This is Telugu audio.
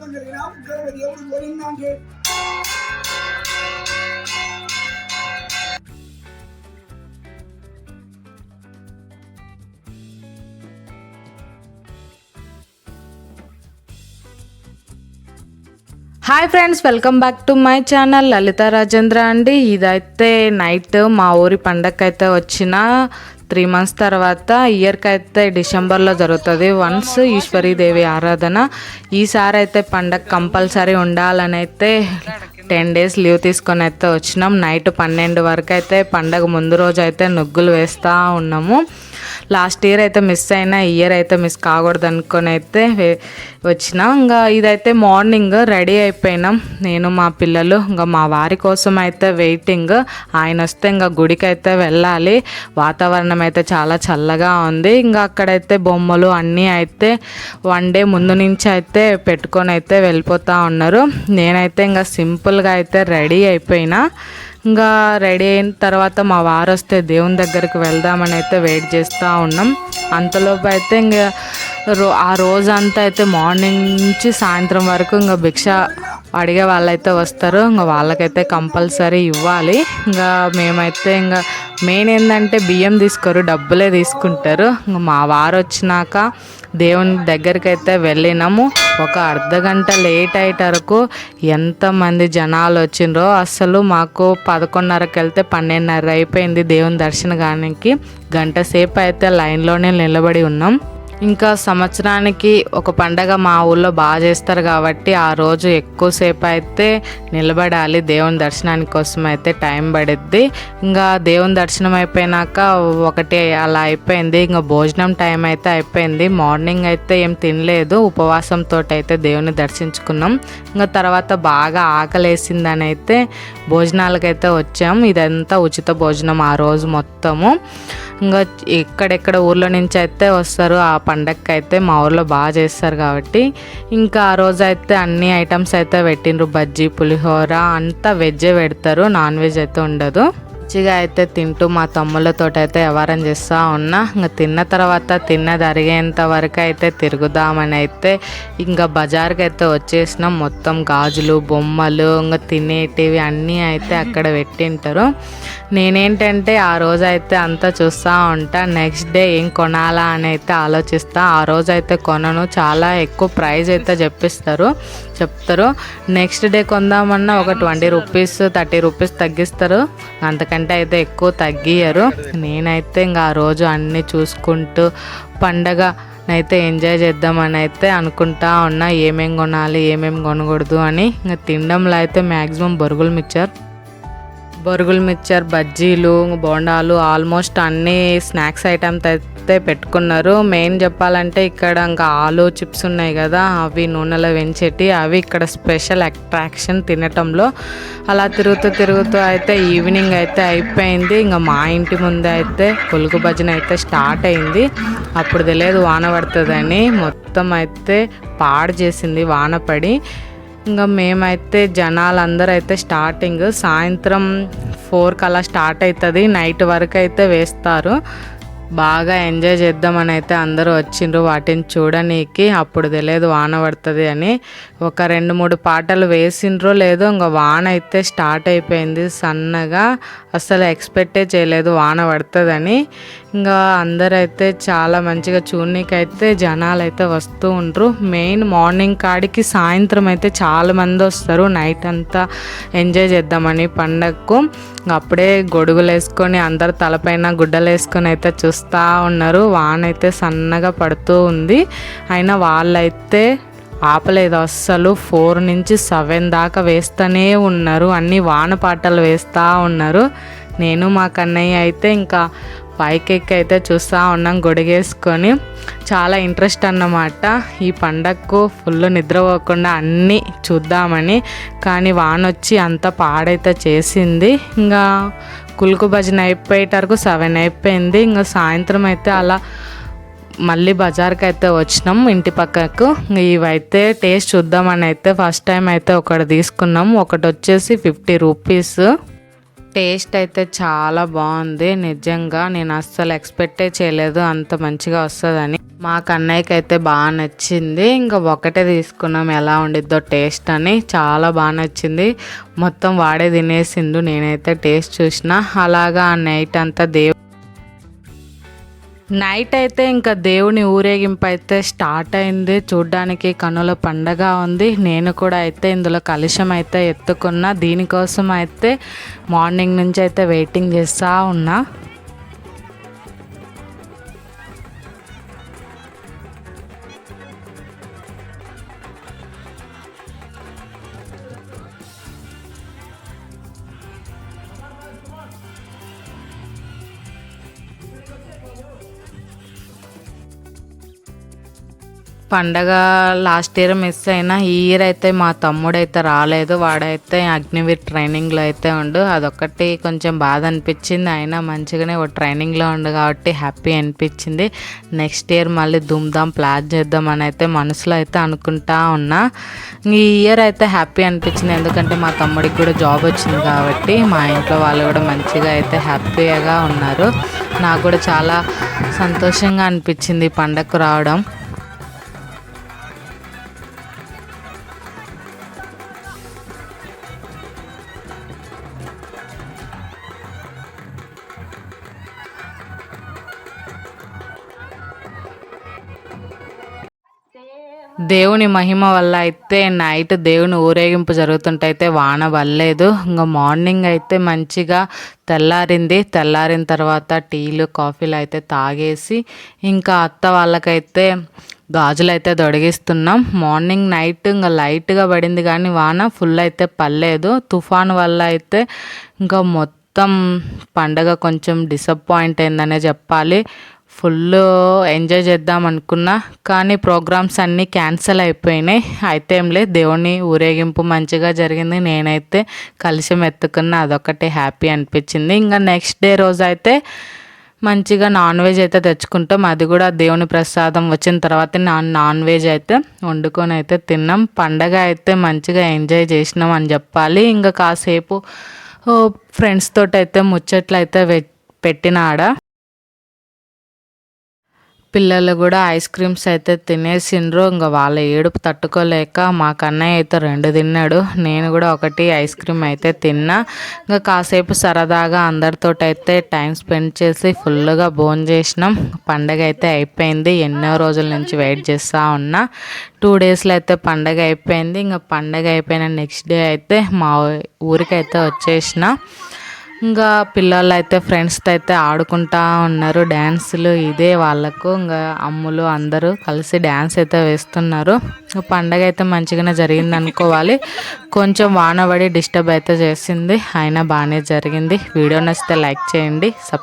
కోపం కలిగినా ఉగ్రవ దేవుడు hi friends welcome back to my channel Lalitha Rajendra అండి. ఇదైతే నైట్ మా ఊరి పండగ అయితే వచ్చిన త్రీ మంత్స్ తర్వాత ఇయర్కి అయితే డిసెంబర్లో జరుగుతుంది. వన్స్ ఈశ్వరీదేవి ఆరాధన. ఈసారి అయితే పండగ కంపల్సరీ ఉండాలని అయితే టెన్ డేస్ లీవ్ తీసుకొని అయితే వచ్చినాం. నైట్ పన్నెండు వరకు అయితే పండగ ముందు రోజు అయితే నుగ్గులు వేస్తూ ఉన్నాము. లాస్ట్ ఇయర్ అయితే మిస్ అయినా ఇయర్ అయితే మిస్ కాకూడదు అనుకొని అయితే వే- వచ్చినాం. ఇంకా ఇదైతే మార్నింగ్ రెడీ అయిపోయినాం. నేను మా పిల్లలు ఇంకా మా వారి కోసం అయితే వెయిటింగ్. ఆయన వస్తే ఇంకా గుడికి అయితే వెళ్ళాలి. వాతావరణం అయితే చాలా చల్లగా ఉంది. ఇంకా అక్కడైతే బొమ్మలు అన్నీ అయితే వన్ డే ముందు నుంచి అయితే పెట్టుకొని అయితే వెళ్ళిపోతూ ఉన్నారు. నేనైతే ఇంకా సింపుల్గా అయితే రెడీ అయిపోయినా. ఇంకా రెడీ అయిన తర్వాత మా వారు వస్తే దేవుని దగ్గరికి వెళ్దామని అయితే వెయిట్ చేస్తూ ఉన్నాం. అంతలోపు అయితే ఇంకా రో ఆ రోజంతా అయితే మార్నింగ్ నుంచి సాయంత్రం వరకు ఇంకా భిక్ష అడిగే వాళ్ళైతే వస్తారు. ఇంకా వాళ్ళకైతే కంపల్సరీ ఇవ్వాలి. ఇంకా మేమైతే ఇంకా మెయిన్ ఏంటంటే బియ్యం తీసుకోరు డబ్బులే తీసుకుంటారు. ఇంకా మా వారు వచ్చినాక దేవుని దగ్గరికి అయితే వెళ్ళినాము. ఒక అర్ధ గంట లేట్ అయ్యేట వరకు ఎంతమంది జనాలు వచ్చిండ్రో అసలు మాకు పదకొండున్నరకి వెళ్తే పన్నెండున్నర అయిపోయింది దేవుని దర్శనగానికి. గంట సేపు అయితే లైన్లోనే నిలబడి ఉన్నాం. ఇంకా సంవత్సరానికి ఒక పండగ మా ఊళ్ళో బాగా చేస్తారు కాబట్టి ఆ రోజు ఎక్కువసేపు అయితే నిలబడాలి. దేవుని దర్శనానికి కోసం అయితే టైం పడుద్ది. ఇంకా దేవుని దర్శనం అయిపోయినాక ఒకటి అలా అయిపోయింది. ఇంకా భోజనం టైం అయితే అయిపోయింది. మార్నింగ్ అయితే ఏం తినలేదు. ఉపవాసంతో అయితే దేవుని దర్శించుకున్నాం. ఇంకా తర్వాత బాగా ఆకలేసిందని అయితే భోజనాలకైతే వచ్చాం. ఇదంతా ఉచిత భోజనం ఆ రోజు మొత్తము. ఇంకా ఎక్కడెక్కడ ఊర్లో నుంచి అయితే వస్తారు ఆ పండగకి అయితే మా ఊర్లో బాగా చేస్తారు కాబట్టి. ఇంకా ఆ రోజు అయితే అన్ని ఐటమ్స్ అయితే పెట్టిండ్రు. బజ్జీ పులిహోర అంతా వెజ్జే పెడతారు. నాన్ వెజ్ అయితే ఉండదు. మంచిగా అయితే తింటూ మా తమ్ముళ్ళతో అయితే వ్యవహారం చేస్తూ ఉన్నా. ఇంకా తిన్న తర్వాత తిన్నది అరిగేంత వరకు అయితే తిరుగుదామని అయితే ఇంకా బజార్కి అయితే వచ్చేసినాం. మొత్తం గాజులు బొమ్మలు ఇంకా తినేటివి అన్నీ అయితే అక్కడ పెట్టింటారు. నేనేంటంటే ఆ రోజు అయితే అంతా చూస్తూ ఉంటా. నెక్స్ట్ డే ఏం కొనాలా అని అయితే ఆలోచిస్తా. ఆ రోజు అయితే కొనను. చాలా ఎక్కువ ప్రైజ్ అయితే చెప్పిస్తారు. చెప్తారు. నెక్స్ట్ డే కొందామన్నా ఒక ట్వంటీ రూపీస్ థర్టీ రూపీస్ తగ్గిస్తారు. అంతకంటే అయితే ఎక్కువ తగ్గియరు నేనైతే ఇంకా ఆ రోజు అన్నీ చూసుకుంటూ పండగ అయితే ఎంజాయ్ చేద్దామని అయితే అనుకుంటా ఉన్నా. ఏమేం కొనాలి ఏమేం కొనకూడదు అని ఇంకా తినడంలో అయితే మ్యాక్సిమం బొరుగులు మిచ్చారు. బొరుగులు మిక్చర్ బజ్జీలు బోండాలు ఆల్మోస్ట్ అన్ని స్నాక్స్ ఐటమ్స్ అయితే పెట్టుకున్నారు. మెయిన్ చెప్పాలంటే ఇక్కడ ఇంకా ఆలు చిప్స్ ఉన్నాయి కదా అవి నూనెలో వెంచేటి అవి ఇక్కడ స్పెషల్ అట్రాక్షన్ తినటంలో. అలా తిరుగుతూ తిరుగుతూ అయితే ఈవినింగ్ అయితే అయిపోయింది. ఇంకా మా ఇంటి ముందే అయితే పులుగు భజన అయితే స్టార్ట్ అయింది. అప్పుడు తెలియదు వాన పడుతుందని మొత్తం అయితే పాడు చేసింది వాన పడి. ఇంకా మేమైతే జనాలందరూ అయితే స్టార్టింగ్ సాయంత్రం ఫోర్కి అలా స్టార్ట్ అవుతుంది నైట్ వరకు అయితే వేస్తారు. బాగా ఎంజాయ్ చేద్దామని అయితే అందరూ వచ్చిండ్రు. వాటిని చూడనీకి అప్పుడు తెలియదు వాన పడుతుంది అని. ఒక రెండు మూడు పాటలు వేసిండ్రో లేదో ఇంకా వాన అయితే స్టార్ట్ అయిపోయింది. సన్నగా అసలు ఎక్స్పెక్టే చేయలేదు వాన పడుతుందని. ఇంకా అందరైతే చాలా మంచిగా చూడనీకి అయితే జనాలు అయితే వస్తూ ఉంటారు మెయిన్ మార్నింగ్ కాడికి సాయంత్రం అయితే చాలా మంది వస్తారు. నైట్ అంతా ఎంజాయ్ చేద్దామని పండగకు అప్పుడే గొడుగులు వేసుకొని అందరు తలపైన గుడ్డలు వేసుకొని అయితే చూస్తూ ఉన్నారు. వాన అయితే సన్నగా పడుతూ ఉంది. అయినా వాళ్ళైతే ఆపలేదు. అస్సలు ఫోర్ నుంచి సెవెన్ దాకా వేస్తూనే ఉన్నారు. అన్ని వాన పాటలు వేస్తూ ఉన్నారు. నేను మా కన్నయ్య అయితే ఇంకా పైకెక్కి అయితే చూస్తూ ఉన్నాం గొడిగేసుకొని. చాలా ఇంట్రెస్ట్ అన్నమాట. ఈ పండగకు ఫుల్ నిద్రపోకుండా అన్నీ చూద్దామని. కానీ వాన వచ్చి అంత పాడైతే చేసింది. ఇంకా కులుకు భజన అయిపోయేటరకు సెవెన్ అయిపోయింది. ఇంకా సాయంత్రం అయితే అలా మళ్ళీ బజార్కి అయితే వచ్చినాం ఇంటి పక్కకు. ఇవైతే టేస్ట్ చూద్దామని అయితే ఫస్ట్ టైం అయితే ఒకటి తీసుకున్నాం. ఒకటి వచ్చేసి ఫిఫ్టీ రూపీస్. టేస్ట్ అయితే చాలా బాగుంది. నిజంగా నేను అస్సలు ఎక్స్పెక్టే చేయలేదు అంత మంచిగా వస్తుందని. మా కన్నయ్యకి అయితే బాగా నచ్చింది. ఇంకా ఒకటే తీసుకున్నాం. ఎలా ఉండిద్దో టేస్ట్ అని. చాలా బాగా నచ్చింది. మొత్తం వాడే తినేసిండు. నేనైతే టేస్ట్ చూసిన. అలాగా ఆ నైట్ అంతా దేవు నైట్ అయితే ఇంకా దేవుని ఊరేగింపు అయితే స్టార్ట్ అయింది. చూడ్డానికి కనుల పండగ ఉంది. నేను కూడా అయితే ఇందులో కలుషం అయితే ఎత్తుకున్నా. దీనికోసం అయితే మార్నింగ్ నుంచి అయితే వెయిటింగ్ చేస్తూ ఉన్నా. పండగ లాస్ట్ ఇయర్ మిస్ అయినా ఈ ఇయర్ అయితే మా తమ్ముడైతే రాలేదు వాడైతే అగ్నివీర్ ట్రైనింగ్లో అయితే ఉండు. అదొక్కటి కొంచెం బాధ అనిపించింది. అయినా మంచిగానే ఒక ట్రైనింగ్లో ఉండు కాబట్టి హ్యాపీ అనిపించింది. నెక్స్ట్ ఇయర్ మళ్ళీ దుమ్దాం ప్లాన్ చేద్దామని అయితే మనసులో అయితే అనుకుంటా ఉన్నా. ఈ ఇయర్ అయితే హ్యాపీ అనిపించింది. ఎందుకంటే మా తమ్ముడికి కూడా జాబ్ వచ్చింది కాబట్టి మా ఇంట్లో వాళ్ళు కూడా మంచిగా అయితే హ్యాపీగా ఉన్నారు. నాకు కూడా చాలా సంతోషంగా అనిపించింది పండగకు రావడం. దేవుని మహిమ వల్ల అయితే నైట్ దేవుని ఊరేగింపు జరుగుతుంటే అయితే వాన పడలేదు. ఇంకా మార్నింగ్ అయితే మంచిగా తెల్లారింది. తెల్లారిన తర్వాత టీలు కాఫీలు అయితే తాగేసి ఇంకా అత్త వాళ్ళకైతే గాజులు అయితే దొడిగిస్తున్నాం మార్నింగ్ నైట్ ఇంకా లైట్గా పడింది కానీ వాన ఫుల్ అయితే పడలేదు. తుఫాన్ వల్ల అయితే ఇంకా మొత్తం పండగ కొంచెం డిసప్పాయింట్ అయిందనే చెప్పాలి. ఫుల్ ఎంజాయ్ చేద్దాం అనుకున్నా కానీ ప్రోగ్రామ్స్ అన్నీ క్యాన్సిల్ అయిపోయినాయి. అయితే ఏం లేదు దేవుని ఊరేగింపు మంచిగా జరిగింది. నేనైతే కలిసి ఎత్తుకున్న అదొకటి హ్యాపీ అనిపించింది. ఇంకా నెక్స్ట్ డే రోజు అయితే మంచిగా నాన్ వెజ్ అయితే తెచ్చుకుంటాం. అది కూడా దేవుని ప్రసాదం వచ్చిన తర్వాత నాన్ నాన్ వెజ్ అయితే వండుకొని అయితే తిన్నాం. పండగ అయితే మంచిగా ఎంజాయ్ చేసినాం అని చెప్పాలి. ఇంకా కాసేపు ఫ్రెండ్స్ తోటి అయితే ముచ్చట్లు అయితే పెట్టిన ఆడ పిల్లలు కూడా ఐస్ క్రీమ్స్ అయితే తినేసిండ్రు. ఇంకా వాళ్ళ ఏడుపు తట్టుకోలేక మా కన్నయ్య అయితే రెండు తిన్నాడు. నేను కూడా ఒకటి ఐస్ క్రీమ్ అయితే తిన్నా. ఇంకా కాసేపు సరదాగా అందరితో అయితే టైం స్పెండ్ చేసి ఫుల్గా భోజనం చేసినాం. పండగ అయితే అయిపోయింది. ఎన్నో రోజుల నుంచి వెయిట్ చేస్తూ ఉన్నా. టూ డేస్లో అయితే పండగ అయిపోయింది. ఇంకా పండగ అయిపోయిన నెక్స్ట్ డే అయితే మా ఊరికి అయితే వచ్చేసిన. ఇంకా పిల్లలు అయితే ఫ్రెండ్స్తో అయితే ఆడుకుంటా ఉన్నారు. డ్యాన్సులు ఇదే వాళ్ళకు. ఇంకా అమ్ములు అందరూ కలిసి డ్యాన్స్ అయితే వేస్తున్నారు. పండగ అయితే మంచిగానే జరిగింది అనుకోవాలి. కొంచెం వానబడి డిస్టర్బ్ అయితే చేసింది. అయినా బాగానే జరిగింది. వీడియో నచ్చితే లైక్ చేయండి.